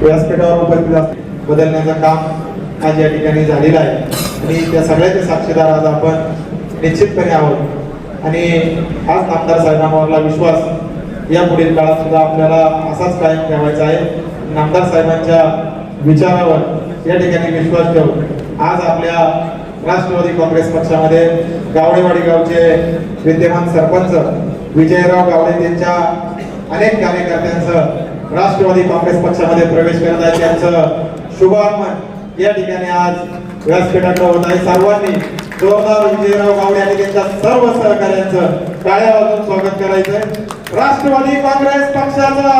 व्यासपीठावर उपस्थित बदलण्याचं काम आज या ठिकाणी झालेलं आहे. आणि त्या सगळ्याचे साक्षीदार आज आपण निश्चितपणे आहोत. आणि हाच नामदार साहेबांवरला विश्वास या पुढील काळात सुद्धा आपल्याला असाच कायम ठेवायचा आहे. नामदार साहेबांच्या विचारावर या ठिकाणी विश्वास ठेवून आज आपल्या राष्ट्रवादी काँग्रेस पक्षामध्ये गावडेवाडी गावचे विद्यमान सरपंच विजयराव गावडे यांच्या अनेक कार्यकर्त्यांचं राष्ट्रवादी काँग्रेस पक्षामध्ये प्रवेश करत आहे. त्यांचं शुभागमन या ठिकाणी आज व्यासपीठाकडे होत आहे. सर्वांनी जोरदार विजयराव गावडे आणि त्यांच्या सर्व सहकार्यांचं टाळ्या वाजून स्वागत करायचंय. राष्ट्रवादी काँग्रेस पक्षाचा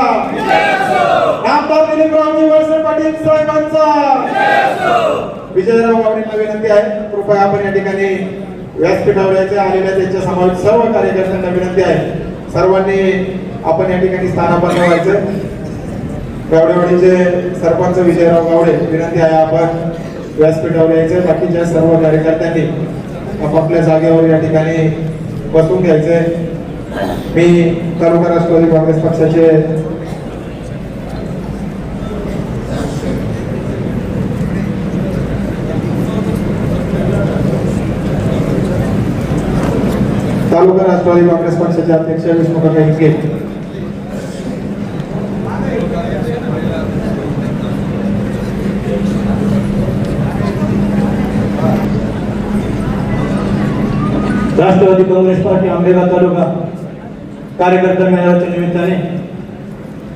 आमदार दिलीपरावजी वळसे पाटील साहेबांचा विजयराव गावडेंना विनंती आहे. कृपया आपण या ठिकाणी व्यासपीठावर यायचे आलेल्या त्यांच्या समावेश सर्व कार्यकर्त्यांना विनंती आहे. सर्वांनी आपण या ठिकाणी स्थानापन्न व्हायचं गावडेवाडीचे सरपंच विजयराव गावडे विनंती आहे आपण व्यासपीठावर यायचे बाकीच्या सर्व कार्यकर्त्यांनी आपापल्या जागेवर या ठिकाणी बसून घ्यायचे. मी तालुका राष्ट्रवादी काँग्रेस पक्षाचे तालुका राष्ट्रवादी काँग्रेस पक्षाचे अध्यक्ष विष्णुकाका इंगे राष्ट्रवादी काँग्रेस पार्टी आंबेगाव तालुका कार्यकर्ता मेळाव्याच्या निमित्ताने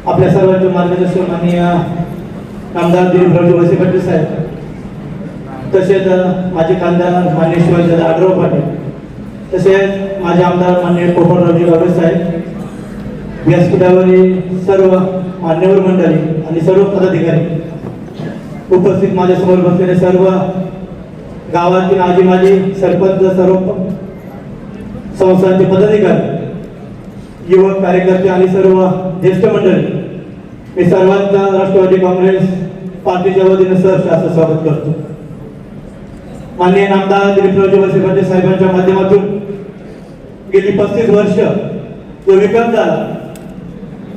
आपल्या सर्वांचे मार्गदर्शक माननीय आमदार दिलीपरावजी वसे पाटील साहेब तसेच माझे खासदार मान्य शिवाजीदादा आग्रव पाटील तसेच माझे आमदार मान्य पोपटरावजी गावडे साहेब व्यासपीठावरील सर्व मान्यवर मंडळी आणि सर्व पदाधिकारी उपस्थित माझ्यासमोर बसलेले सर्व गावातील आजी माजी सरपंच सर्व संस्थांचे पदाधिकारी युवक कार्यकर्ते आणि सर्व ज्येष्ठ मंडळी मी सर्वांचा राष्ट्रवादी काँग्रेस पार्टीच्या वतीने सहर्ष असं स्वागत करतो. माननीय नामदार दिलीपरावजी वळसे पाटील साहेबांच्या माध्यमातून गेली पस्तीस वर्ष जो विकास झाला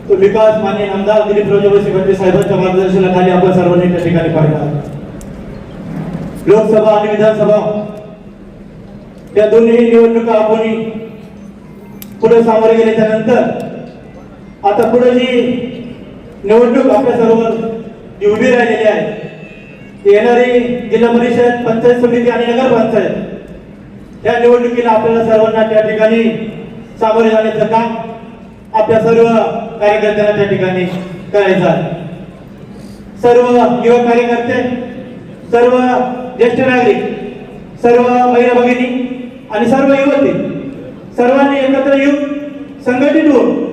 तो विकास माननीय आमदार दिलीपरावजी वळसे पाटील साहेबांच्या मार्गदर्शनाखाली आपण सर्वांनी त्या ठिकाणी पाहिला. लोकसभा आणि विधानसभा या दोन्ही निवडणुका आपण पुढे सामोरे गेल्याच्यानंतर आता पुढे जी निवडणूक आपल्या सर्व जी उभी राहिलेली आहे. ती येणारी जिल्हा परिषद पंचायत समिती आणि नगरपंचायत या निवडणुकीला आपल्याला सर्वांना त्या ठिकाणी सामोरे जाण्याचं काम आपल्या सर्व कार्यकर्त्यांना त्या ठिकाणी करायचं आहे. सर्व युवक कार्यकर्ते सर्व ज्येष्ठ नागरिक सर्व महिला भगिनी आणि सर्व युवती सर्वांनी एकत्र येऊन संघटित होऊन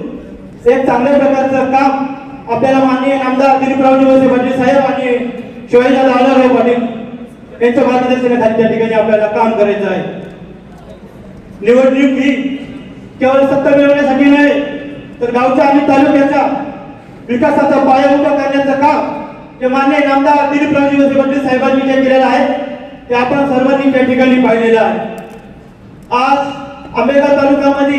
एक चांगल्या प्रकारचं काम आपल्याला माननीय आमदार दिलीपरावजी वळसे पाटील साहेब आणि शिवाजीदादा दादाराव पाटील यांच्या मार्गदर्शनाखाली त्या ठिकाणी आपल्याला काम करायचं आहे. निवडणूक ही केवळ सत्ता मिळवण्यासाठी नव्हे तर गावच्या आणि तालुक्याच्या विकासाचा पाया उभा करण्याचं काम जे मान्य आमदार दिलीपरावजी वळसे पाटील साहेबांनी जे केलेलं आहे ते आपण सर्वांनी त्या ठिकाणी पाहिलेलं आहे. आज आंबेगाव तालुक्यामध्ये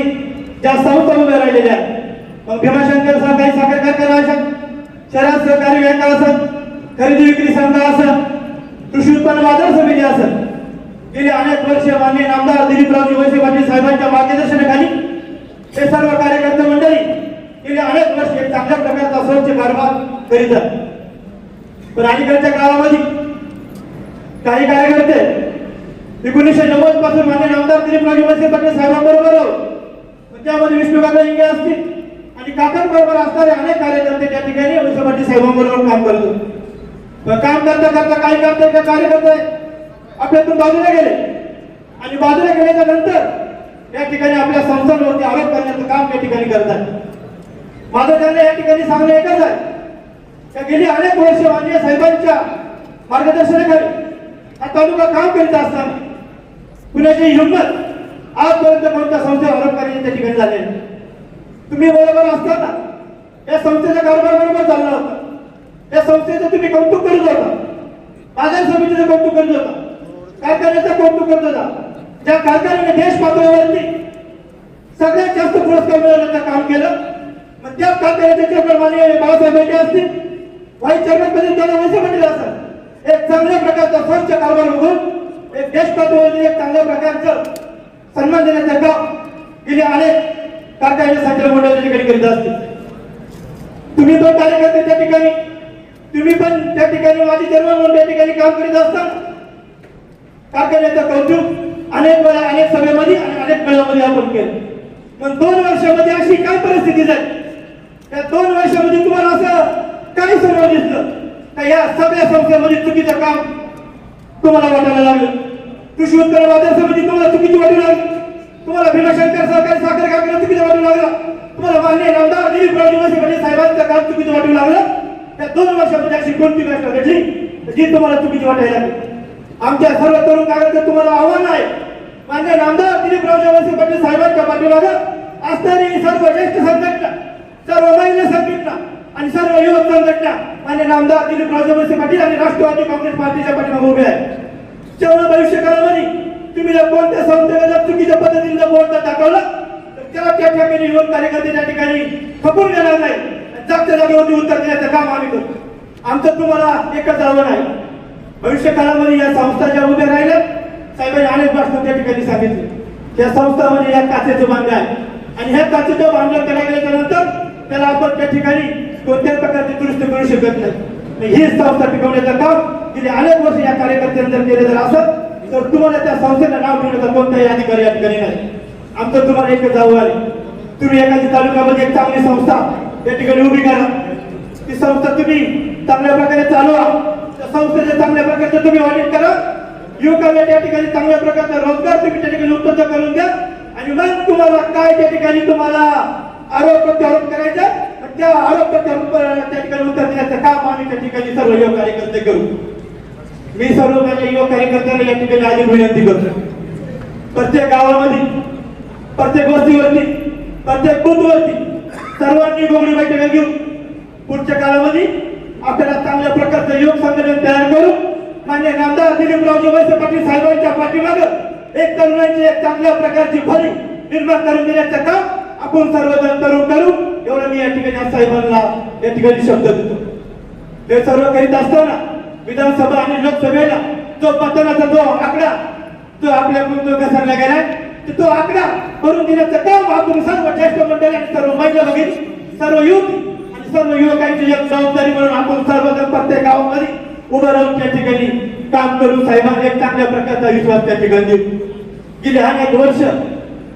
ज्या संस्था उभ्या राहिलेल्या आहेत मग भीमाशंकर सहकारी साखर कारखाना असत शहरात सहकारी बँका असत खरेदी विक्री संघ असत कृषी उत्पन्न बाजार समिती असत गेली अनेक वर्ष मान्य नामदार दिलीपरावजी वैसे पाटील साहेबांच्या मार्गदर्शनाखाली हे सर्व कार्यकर्ते मंडळी गेली अनेक वर्ष एक चांगल्या प्रकारचा स्वच्छ कारभार करीत पण अलीकडच्या काळामध्ये काही कार्यकर्ते एकोणीसशे नव्वदपासून मान्य आमदार दिलीप वळसे पाटील साहेबांबरोबर त्यामध्ये विष्णू काका इंगे असतील आणि काकांबरोबर असणारे अनेक कार्यकर्ते त्या ठिकाणी वळसे पाटील साहेबांबरोबर काम करतो पण काम करता करता काय करताय? का कार्यकर्ते आपल्यातून बाजूला गेले. आणि बाजूला गेल्याच्यानंतर या ठिकाणी आपल्या संस्थांवरती आरोप करण्याचं काम या ठिकाणी करतात. माझं त्यांना या ठिकाणी सांगणं एकच आहे. त्या गेली अनेक वर्ष माननीय साहेबांच्या मार्गदर्शनाखाली हा तालुका काम करीत असताना कुणाची हिंमत आजपर्यंत कोणत्या संस्थेवर आरोप त्या ठिकाणी झाले? तुम्ही बरोबर असताना या संस्थेचा कारभार बरोबर चालला होता. या संस्थेचं तुम्ही कौतुक करत होता. बाजार समितीचं कौतुक करत होता. कारखान्याचं कौतुक करत होता. ज्या कारखान्याने देश पातळीवरती सगळ्यात जास्त पुरस्कार मिळवण्याचं काम केलं मग त्या कारखान्याचे चेअरमन माननीय बाळासाहेब बेटे असतील व्हाईस चेअरमनमध्ये त्यांना वैसे पाटील असं एक चांगल्या प्रकारचा स्वच्छ कारभार बघून एक देश एक चांगल्या प्रकारचं सन्मान देण्याचं काम गेले अनेक कार्यक्रम संचालक मंडळाच्या ठिकाणी करीत असतील. तुम्ही पण कार्यकर्ते त्या ठिकाणी तुम्ही पण त्या ठिकाणी माझी जन्म म्हणून त्या ठिकाणी काम करीत असताना कारखान्याचं कौतुक अनेक वेळा अनेक सभेमध्ये आणि अनेक मेळामध्ये आपण केलं. पण दोन वर्षामध्ये अशी काय परिस्थिती झाली? त्या दोन वर्षामध्ये तुम्हाला असं काही समोर दिसलं? का या सगळ्या संस्थेमध्ये चुकीचं काम तुम्हाला वाटायला लागलं. कृषी उत्पन्न बाजार समिती तुम्हाला चुकीची वाटू लागली. तुम्हाला भीमाशंकर सहकारी साखर कारखाना चुकीचा वाटू लागला. तुम्हाला मान्य आमदार दिलीप रावजी म्हणजे साहेबांचं काम चुकीचं वाटू लागलं. त्या दोन वर्षामध्ये अशी कोणती घटना घडली? जी तुम्हाला चुकीची वाटायला लागली. आमच्या सर्व तरुण कागद तुम्हाला आव्हान आहे. मान्य नामदार दिलीप रावजी पाटील साहेबांच्या पाठीमागं असणारी सर्व ज्येष्ठ संघटना सर्व महिला संघटना आणि सर्व युवक संघटना मान्य आमदार दिलीप रावजी पाटील आणि राष्ट्रवादी काँग्रेस पार्टीच्या पाठीमागे उभे आहे जेवढं भविष्य काळामध्ये तुम्ही जर कोणत्या संस्थेला जर चुकीच्या पद्धतीने जर बोर्ड दाखवला तर त्याला त्या ठिकाणी युवक कार्यकर्ते त्या ठिकाणी खपून घेणार नाही. जागच्या जागेवरती उत्तर देण्याचं काम आम्ही करतो. आमचं तुम्हाला एकच आव्हान आहे. भविष्य काळामध्ये या संस्था ज्या उभ्या राहिल्या साहेबांनी अनेक प्रश्न त्या ठिकाणी सांगितले. या संस्थामध्ये या काचेचं बांधलं आहे. आणि ह्या काचेचं बांधलं करायला गेल्याच्यानंतर त्याला आपण त्या ठिकाणी कोणत्याही प्रकारची दुरुस्ती करू शकत नाही. ही संस्था टिकवण्याचं काम गेले अनेक वर्ष या कार्यकर्त्यांनी जर केले जर असत तर तुम्हाला त्या संस्थेला नाव ठेवण्याचा कोणताही अधिकारी अधिकारी नाही. आमचं तुम्हाला एकच आव्हान आहे तुम्ही एखादी तालुक्यामध्ये एक चांगली संस्था त्या ठिकाणी उभी करा. ती संस्था तुम्ही चांगल्या प्रकारे चालवा. त्या संस्थेचे चांगल्या प्रकारचे तुम्ही ऑडिट करा. युवकांना त्या ठिकाणी चांगल्या प्रकारचा रोजगार तुम्ही त्या ठिकाणी उपलब्ध करून द्या. आणि मग तुम्हाला काय त्या ठिकाणी तुम्हाला आरोप प्रत्यारोप करायचा त्या आरोप प्रत्यारोप त्या ठिकाणी उत्तर देण्याचं काम आम्ही त्या ठिकाणी सर्व युवक कार्यकर्ते करू. मी सर्व माझ्या युवक कार्यकर्त्यांना या ठिकाणी आधी विनंती करतो. प्रत्येक गावामध्ये प्रत्येक वस्तीवरती प्रत्येक बूथवरती सर्वांनी गोगडी बैठका घेऊन पुढच्या काळामध्ये आपल्याला चांगल्या प्रकारचं योग संघटन तयार करू. मान्य नामदार दिलीपरावजी वैसे पाटील साहेबांच्या पाठीमागं एक तरुणांची एक चांगल्या प्रकारची भरी निर्माण करून देण्याचं काम आपण सर्वजण तरुण करू. एवढं मी या ठिकाणी आज साहेबांना या ठिकाणी शब्द देतो. हे सर्व करीत असताना विधानसभा आणि लोकसभेला जो मतदानाचा जो आकडा जो आपल्या जो घसरला गेलाय तर तो आकडा करून देण्याचं काम आपण सर्व ज्येष्ठ मंडळी आणि सर्व महिला बघित सर्व युवती आणि सर्व युवकांची एक जबाबदारी म्हणून आपण सर्वजण प्रत्येक गावामध्ये उभं राहून त्या ठिकाणी काम करून साहेबांना एक चांगल्या प्रकारचा विश्वास त्या ठिकाणी देऊ गेले अनेक वर्ष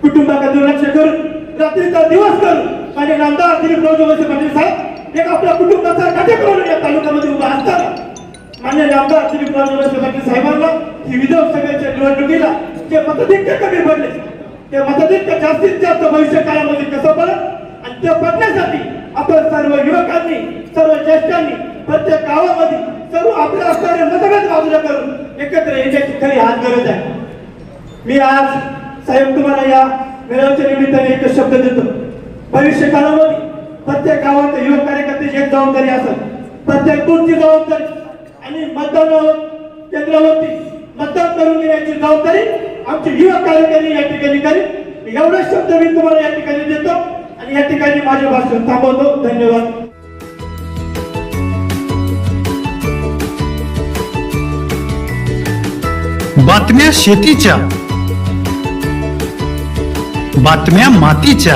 कुटुंबाकडे दुर्लक्ष करून रात्रीचा दिवस करून माझे नामदार दिलीप रावजी पाटील साहेब एक आपल्या कुटुंबाचा कार्यक्रम या तालुक्यामध्ये उभा असताना मान्य नामदार दिलीप रावजी पाटील साहेबांना ही विधानसभेच्या निवडणुकीला जे मतधिक्य कमी पडले ते मतधिक्य जास्तीत जास्त भविष्य काळामध्ये कसं पडत आणि ते पडण्यासाठी आपण सर्व युवकांनी सर्व ज्येष्ठांनी प्रत्येक गावामध्ये सर्व आपल्या असणारे मतभेद बाजूला करून एकत्र येण्याची खरी आज गरज आहे. मी आज साहेब तुम्हाला या मेळाव्याच्या निमित्ताने एक शब्द देतो. भविष्य काळामध्ये प्रत्येक गावात युवक कार्यकर्त्याची एक जबाबदारी असेल प्रत्येक बूथची जबाबदारी आणि मतदान केंद्रावरती मतदान करून घेण्याची जबाबदारी आमची युवक कार्यकर्ते या ठिकाणी करील एवढा शब्द मी तुम्हाला या ठिकाणी देतो आणि या ठिकाणी माझे भाषण थांबवतो. धन्यवाद. बातम्या शेतीच्या बातम्या मातीच्या